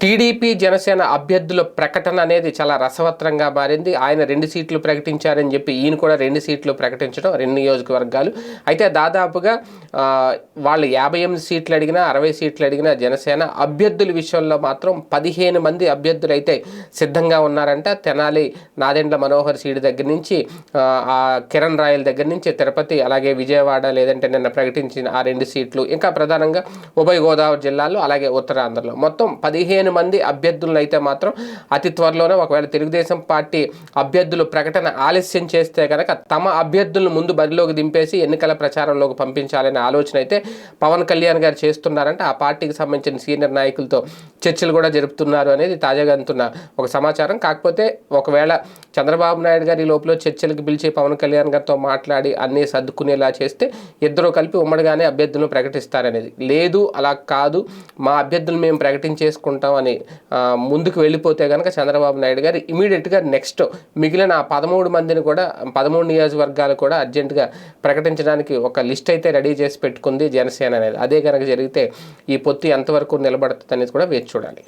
TDP Janasena అభ్యర్థుల ప్రకటన అనేది చాలా రసవత్రంగా మారింది. ఆయన రెండు సీట్లు ప్రకటించారని చెప్పి ఈయన కూడా రెండు సీట్లు ప్రకటించడం రెండు నియోజకవర్గాలు. అయితే దాదాపుగా వాళ్ళు యాభై ఎనిమిది సీట్లు అడిగినా అరవై సీట్లు అడిగినా జనసేన అభ్యర్థుల విషయంలో మాత్రం పదిహేను మంది అభ్యర్థులు అయితే సిద్ధంగా ఉన్నారంట. తెనాలి నాదెండ్ల మనోహర్ సీడ్ దగ్గర నుంచి ఆ, కిరణ్ రాయల దగ్గర నుంచి తిరుపతి అలాగే విజయవాడ లేదంటే నిన్న ప్రకటించిన ఆ రెండు సీట్లు. ఇంకా ప్రధానంగా ఉభయ గోదావరి జిల్లాలో అలాగే ఉత్తరాంధ్రలో. మొత్తం పదిహేను మంది అభ్యర్థులను అయితే మాత్రం అతి త్వరలోనే ఒకవేళ తెలుగుదేశం పార్టీ అభ్యర్థులు ప్రకటన ఆలస్యం చేస్తే కనుక తమ అభ్యర్థులను ముందు బరిలోకి దింపేసి ఎన్నికల ప్రచారంలోకి పంపించాలనే ఆలోచన అయితే పవన్ కళ్యాణ్ గారు చేస్తున్నారంటే ఆ పార్టీకి సంబంధించిన సీనియర్ నాయకులతో చర్చలు కూడా జరుపుతున్నారు అనేది తాజాగా అంటున్న ఒక సమాచారం. కాకపోతే ఒకవేళ చంద్రబాబు నాయుడు గారి ఈ లోపల చర్చలకు పిలిచి పవన్ కళ్యాణ్ గారితో మాట్లాడి అన్నీ సర్దుకునేలా చేస్తే ఇద్దరు కలిపి ఉమ్మడిగానే అభ్యర్థులను ప్రకటిస్తారనేది. లేదు అలా కాదు. మా అభ్యర్థులు మేము ప్రకటించేసుకుంటాం అని ముందుకు వెళ్ళిపోతే కనుక చంద్రబాబు నాయుడు గారు ఇమీడియట్గా నెక్స్ట్ మిగిలిన ఆ పదమూడు మందిని కూడా పదమూడు నియోజకవర్గాలు కూడా అర్జెంటుగా ప్రకటించడానికి ఒక లిస్ట్ అయితే రెడీ చేసి పెట్టుకుంది జనసేన అనేది. అదే కనుక జరిగితే ఈ పొత్తు ఎంతవరకు నిలబడుతుంది అనేది కూడా వేచి చూడాలి.